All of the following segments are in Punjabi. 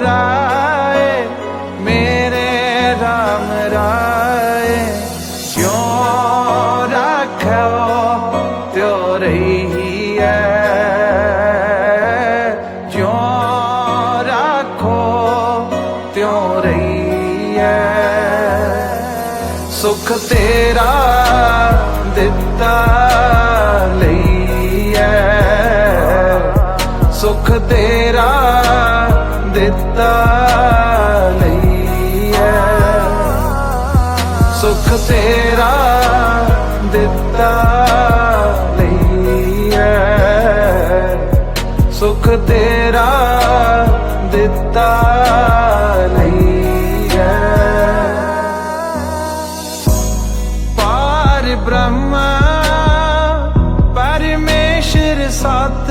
ਰਾਏ ਮੇਰੇ ਰਾਮ ਰਾਏ ਕਿਉਂ ਰੱਖੋ ਤਿਉ ਰਹੀ ਹੈ ਕਿਉਂ ਰੱਖੋ ਤਿਉ ਰਹੀ ਹੈ ਸੁਖ ਤੇਰਾ ਦਿੱਤਾ ਲਈਐ ਸੁਖ ਤੇਰਾ ਦਿੱਤਾ ਲਈਐ ਸੁਖ ਤੇਰਾ ਦਿੱਤਾ ਲਈਐ ਸੁਖ ਤੇਰਾ ਦਿੱਤਾ ਲਈਐ ਪਾਰ ਬ੍ਰਹਮ ਪਰਮੇਸ਼ਰ ਸਤ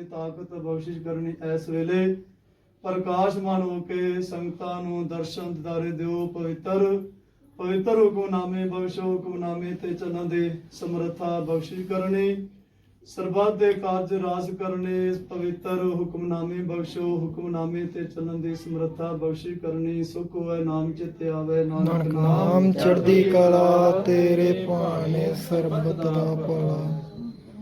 ਦੀ ਤਾਕਤ ਬਖਸ਼ਿਸ਼ ਕਰਨੀ ਇਸ ਵੇਲੇ। ਪ੍ਰਕਾਸ਼ਮਾਨ ਹੋ ਕੇ ਸੰਗਤਾਂ ਨੂੰ ਦਰਸ਼ਨ ਦਿਦਾਰੇ ਦਿਓ ਪਵਿੱਤਰ ਪਵਿੱਤਰ ਹੁਕਮਨਾਮੇ ਬਖਸ਼ੋ ਹੁਕਮਨਾਮੇ ਤੇ ਚੱਲਣ ਦੇ ਸਮਰੱਥਾ ਬਖਸ਼ਿਸ਼ ਕਰਨੀ। ਸਰਬੱਤ ਦੇ ਕਾਰਜ ਰਾਸ ਕਰਨੇ ਪਵਿੱਤਰ ਹੁਕਮਨਾਮੇ ਬਖਸ਼ੋ ਹੁਕਮਨਾਮੇ ਤੇ ਚੱਲਣ ਦੀ ਸਮਰੱਥਾ ਬਖਸ਼ਿਸ਼ ਕਰਨੀ। ਸੁਖ ਹੋਏ ਨਾਮ ਚਿਤ ਆਵੇ ਨਾਨਕ ਨਾਮ ਚੜ੍ਹਦੀ ਕਲਾ ਤੇਰੇ ਭਾਣੇ ਸਰਬਤ ਦਾ ਭਲਾ।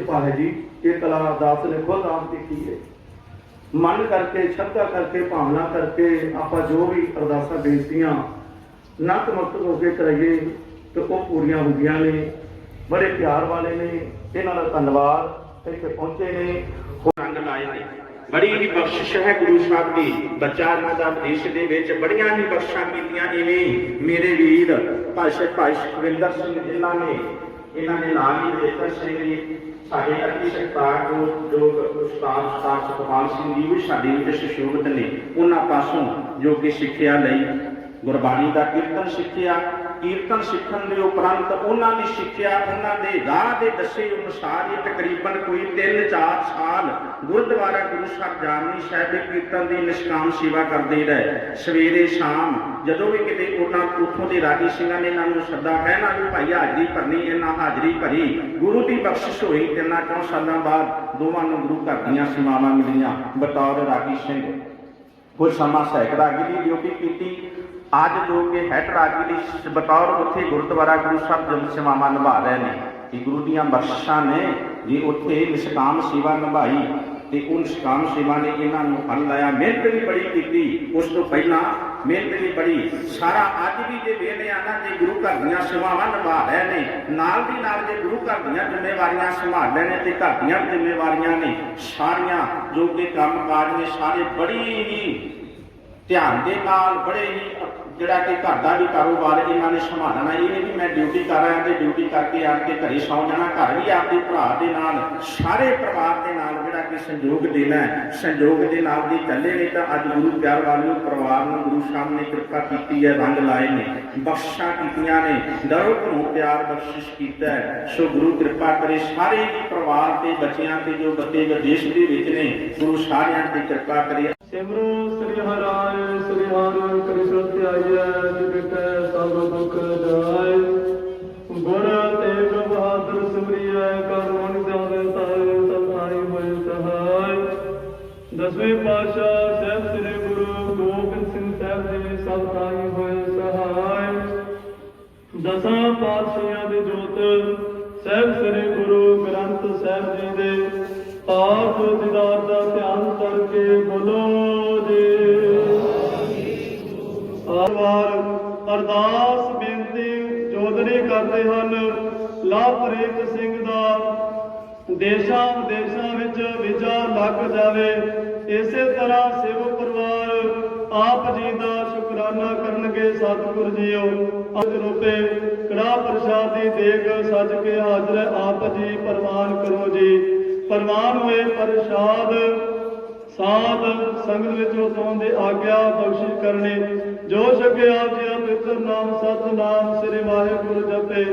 ਕਿਰਪਾ ਹੈ ਜੀ ਇਹ ਕਲਾ ਦਾਸ ਨੇ ਖੁਦ ਆਪ ਕੀਤੀ ਹੈ। ਮਨ ਕਰਕੇ, ਸ਼ਰਧਾ ਕਰਕੇ, ਭਾਵਨਾ ਕਰਕੇ ਆਪਾਂ ਜੋ ਵੀ ਅਰਦਾਸਾਂ ਬੇਨਤੀਆਂ ਨਤਮਸਤਕ ਹੋ ਕੇ ਕਰਾਈਏ ਤੇ ਉਹ ਪੂਰੀਆਂ ਹੁੰਦੀਆਂ ਨੇ, ਬੜੇ ਪਿਆਰ ਵਾਲੇ ਨੇ, ਇਹਨਾਂ ਦਾ ਧੰਨਵਾਦ ਇੱਥੇ ਪਹੁੰਚੇ ਨੇ। ਰੰਗ ਲਾਏ ਨੇ। ਬੜੀ ਹੀ ਬਖਸ਼ਿਸ਼ ਹੈ ਗੁਰੂ ਸਾਹਿਬ ਦੀ। ਬੱਚਾ ਇਹਨਾਂ ਦਾ ਵਿਦੇਸ਼ ਦੇ ਵਿੱਚ ਬੜੀਆਂ ਹੀ ਬਖਸ਼ਾਂ ਕੀਤੀਆਂ ਇਵੇਂ ਮੇਰੇ ਵੀਰ ਭਾਸ਼ੇ ਭਾਈ ਸੁਖਵਿੰਦਰ ਸਿੰਘ ਜਿਨ੍ਹਾਂ ਨੇ ਇਹਨਾਂ ਦੇ ਨਾਲ ਹੀ ਦੇਤਰ ਸਿੰਘ ਜੀ ਸਾਡੇ ਅਤੀ ਸਤਿਕਾਰ ਜੋ ਜੋ ਉਸਤਾਦ ਉਸਤਾਦ ਸੁਖਪਾਲ ਸਿੰਘ ਜੀ ਵੀ ਸਾਡੇ ਵਿੱਚ ਸੁਸ਼ੋਭਿਤ ਨੇ। ਉਹਨਾਂ ਪਾਸੋਂ ਜੋ ਕਿ ਸਿੱਖਿਆ ਲਈ ਗੁਰਬਾਣੀ ਦਾ ਕੀਰਤਨ ਸਿੱਖਿਆ ਕੀਰਤਨ ਸਿੱਖਣ ਦੇ ਉਪਰੰਤ ਉਹਨਾਂ ਦੀ ਸਿੱਖਿਆ, ਉਹਨਾਂ ਦੇ ਰਾਹ ਦੇ ਦੱਸੇ ਅਨੁਸਾਰ ਹੀ ਤਕਰੀਬਨ ਕੋਈ 3-4 ਸਾਲ ਗੁਰਦੁਆਰਾ ਗੁਰੂ ਸਾਹਿਬ ਜਾਮਨੀ ਸਾਹਿਬ ਦੇ ਕੀਰਤਨ ਦੀ ਨਿਸ਼ਕਾਮ ਸੇਵਾ ਕਰਦੇ ਰਹੇ। ਸਵੇਰੇ ਸ਼ਾਮ ਜਦੋਂ ਵੀ ਕਿਤੇ ਉਹਨਾਂ ਉੱਥੋਂ ਦੇ ਰਾਗੀ ਸਿੰਘਾਂ ਨੇ ਇਹਨਾਂ ਨੂੰ ਸੱਦਾ ਕਹਿਣਾ ਵੀ ਭਾਈ ਹਾਜ਼ਰੀ ਭਰਨੀ, ਇਹਨਾਂ ਹਾਜ਼ਰੀ ਭਰੀ, ਗੁਰੂ ਦੀ ਬਖਸ਼ਿਸ਼ ਹੋਈ ਤਿੰਨਾਂ ਚੌਂ ਸਾਲਾਂ ਬਾਅਦ ਦੋਵਾਂ ਨੂੰ ਗੁਰੂ ਘਰ ਦੀਆਂ ਸੇਵਾਵਾਂ ਮਿਲੀਆਂ। ਬਤੌਰ ਰਾਗੀ ਸਿੰਘ ਕੁਝ ਸਮਾਂ ਸਹਿਕ ਰਾਗੀ ਦੀ ਡਿਊਟੀ ਕੀਤੀ। ਅੱਜ ਜੋ ਕਿ ਹੈਡ ਰਾਗੀ ਦੀ ਬਤੌਰ ਉੱਥੇ ਗੁਰਦੁਆਰਾ ਗੁਰੂ ਸਾਹਿਬ ਜਨ ਸੇਵਾਵਾਂ ਨਿਭਾ ਰਹੇ ਨੇ, ਕਿ ਗੁਰੂ ਦੀਆਂ ਬਖਸ਼ਿਸ਼ਾਂ ਨੇ ਜੇ ਉੱਥੇ ਨਿਸ਼ਕਾਮ ਸੇਵਾ ਨਿਭਾਈ ਤੇ ਉਹ ਨਿਸ਼ਕਾਮ ਸੇਵਾ ਨੇ ਇਹਨਾਂ ਨੂੰ ਫਲ ਲਾਇਆ, ਮਿਹਨਤ ਵੀ ਬੜੀ ਕੀਤੀ, ਉਸ ਤੋਂ ਪਹਿਲਾਂ ਮਿਹਨਤ ਵੀ ਬੜੀ, ਸਾਰਾ ਅੱਜ ਵੀ ਜੇ ਵੇਲੇ ਆਣਾ ਜੇ ਗੁਰੂ ਘਰ ਦੀਆਂ ਸੇਵਾਵਾਂ ਨਿਭਾ ਰਹੇ ਨੇ, ਨਾਲ ਦੀ ਨਾਲ ਜੇ ਗੁਰੂ ਘਰ ਦੀਆਂ ਜ਼ਿੰਮੇਵਾਰੀਆਂ ਸੰਭਾਲ ਰਹੇ ਨੇ ਤੇ ਘਰ ਦੀਆਂ ਜ਼ਿੰਮੇਵਾਰੀਆਂ ਨੇ, ਸਾਰੀਆਂ ਜੋ ਕਿ ਕੰਮ ਕਾਜ ਨੇ, ਸਾਰੇ ਬੜੀ ਹੀ ਧਿਆਨ ਦੇ ਨਾਲ, ਬੜੇ ਹੀ ਜਿਹੜਾ ਕਿ ਘਰ ਦਾ ਵੀ ਕਾਰੋਬਾਰ ਇਹਨਾਂ ਨੇ ਸੰਭਾਲਣਾ ਇਹ ਨਹੀਂ ਵੀ ਮੈਂ ਡਿਊਟੀ ਕਰ ਰਿਹਾ ਤੇ ਡਿਊਟੀ ਕਰਕੇ ਆ ਕੇ ਘਰੇ ਸੌਂ ਜਾਣਾ, ਘਰ ਵੀ ਆਪਦੇ ਭਰਾ ਦੇ ਨਾਲ, ਸਾਰੇ ਪਰਿਵਾਰ ਦੇ ਨਾਲ ਜਿਹੜਾ ਕਿ ਸੰਯੋਗ ਦੇਣਾ ਸੰਯੋਗ ਦੇ ਨਾਲ ਦੀ ਚੱਲੇ ਨੇ ਤਾਂ ਅੱਜ ਗੁਰੂ ਪਿਆਰ ਵਾਲਿਓ ਪਰਿਵਾਰ ਨੂੰ ਗੁਰੂ ਸਾਹਿਬ ਨੇ ਕਿਰਪਾ ਕੀਤੀ ਹੈ, ਰੰਗ ਲਾਏ ਨੇ, ਬਖਸ਼ਾਂ ਕੀਤੀਆਂ ਨੇ ਦਰੋ ਨੂੰ ਪਿਆਰ ਬਖਸ਼ਿਸ਼ ਕੀਤਾ ਸੋ ਗੁਰੂ ਕਿਰਪਾ ਕਰੇ ਸਾਰੇ ਪਰਿਵਾਰ ਤੇ ਬੱਚਿਆਂ ਤੇ ਜੋ ਬੱਚੇ ਵਿਦੇਸ਼ ਦੇ ਵਿੱਚ ਨੇ, ਗੁਰੂ ਸਾਰਿਆਂ ਤੇ ਕਿਰਪਾ ਕਰੇ। ਸਿਮਰੋ ਸ੍ਰੀ ਹਰਾਏ ਸ੍ਰੀ ਹਰਿ الآيات بالحق ਆਵਾਰ ਅਰਦਾਸ ਬੇਨਤੀ ਜੋਦਰੀ ਕਰਦੇ ਹਨ। ਲਾਪ੍ਰੀਤ ਸਿੰਘ ਦਾ ਦੇਸ਼ਾਂ ਵਿਦੇਸ਼ਾਂ ਵਿੱਚ ਵੀਜ਼ਾ ਲੱਗ ਜਾਵੇ। ਇਸੇ ਤਰ੍ਹਾਂ ਸੇਵਕ ਪਰਿਵਾਰ ਆਪ ਜੀ ਦਾ ਸ਼ੁਕਰਾਨਾ ਕਰਨਗੇ ਸਤਿਗੁਰ ਜੀਓ। ਅੱਜ ਰੂਪੇ ਕੜਾ ਪ੍ਰਸ਼ਾਦ ਦੇਗ ਸੱਜ ਕੇ ਹਾਜ਼ਰ ਆਪ ਜੀ ਪ੍ਰਵਾਨ ਕਰੋ ਜੀ। ਪ੍ਰਵਾਨ ਹੋਏ ਪ੍ਰਸ਼ਾਦ, ਸਾਧ ਸੰਗਤ ਵਿੱਚ ਉਤੋਂ ਦੇ ਆਗਿਆ ਬਖਸ਼ਿਸ਼ ਕਰਨੀ। ਜੋ ਸਕੇ ਆਪ ਜੀ ਪਵਿੱਤਰ ਨਾਮ ਸਤਨਾਮ, ਸ੍ਰੀ ਵਾਹਿਗੁਰੂ ਜਪੇ।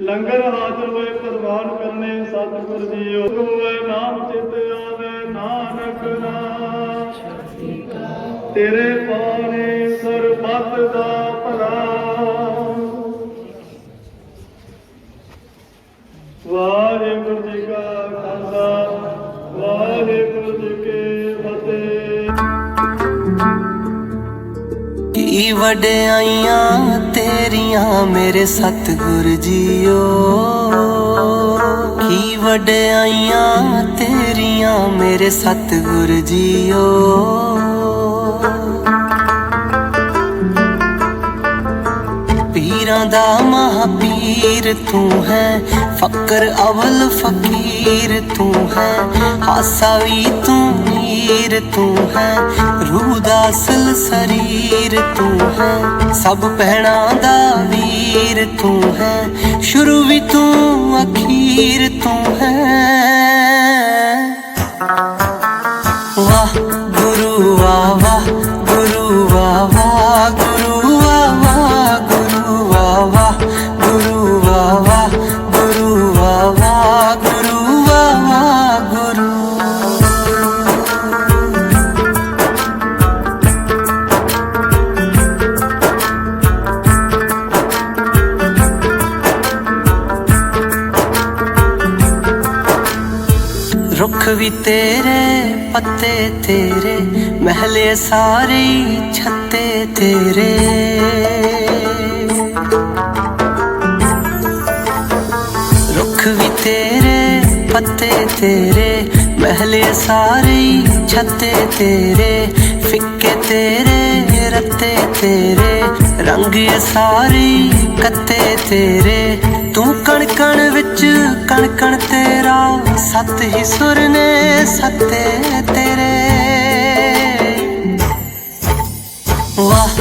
ਲੰਗਰ ਹਾਜ਼ਰ ਹੋਏ ਪ੍ਰਵਾਨ ਕਰਨੇ, ਸਤਿਗੁਰ ਜੀਓ। ਹੋਏ ਨਾਮ ਚਿਤ ਆਵੇ, ਨਾਨਕ ਨਾਮ। ਤੇਰੇ ਪਾਣੇ ਸਰਬੱਤ ਦਾ ਭਲਾ। ਵਾਹਿਗੁਰੂ ਕੀ ਵਡਿਆਈਆਂ ਤੇਰੀਆਂ, ਮੇਰੇ ਸਤਿਗੁਰ ਜੀਓ। ਕੀ ਵਡਿਆਈਆਂ ਤੇਰੀਆਂ, ਮੇਰੇ ਸਤਿਗੁਰ ਜੀਓ। ਪੀਰਾਂ ਦਾ ਮਹਾਪੀਰ ਤੂੰ ਹੈ, ਫਕਰ ਅਵਲ ਫਕੀਰ ਤੂੰ ਹੈ, ਹਾਸਾ ਵੀ ਤੂੰ ਨੀਰ ਤੂੰ ਹੈ, ਰੂਹ ਦਾ ਅਸਲ ਸਰੀਰ ਤੂੰ ਹੈ, ਸਭ ਪਹਿਣਾ ਦਾ ਵੀਰ ਤੂੰ ਹੈ, ਸ਼ੁਰੂ ਵੀ ਤੂੰ ਅਖੀਰ ਤੂੰ ਹੈ। ਵੀ ਤੇਰੇ ਪੱਤੇ ਤੇਰੇ, ਮਹਿਲੇ ਸਾਰੇ ਛੱਤੇ ਤੇਰੇ। ਰੁੱਖ ਵੀ ਤੇਰੇ, ਪੱਤੇ ਤੇਰੇ, ਮਹਿਲੇ ਸਾਰੇ ਛੱਤੇ ਤੇਰੇ। ਫਿੱਕੇ ਤੇਰੇ ਰੱਤੇ ਤੇਰੇ, ਰੰਗ ਇਹ ਸਾਰੇ ਕੱਤੇ ਤੇਰੇ। ਤੂੰ ਕਣ ਕਣ ਵਿੱਚ ਕਣ ਕਣ ਤੇਰਾ, ਸੱਤ ਹੀ ਸੁਰ ਨੇ ਸੱਤੇ ਤੇਰੇ। ਵਾਹ।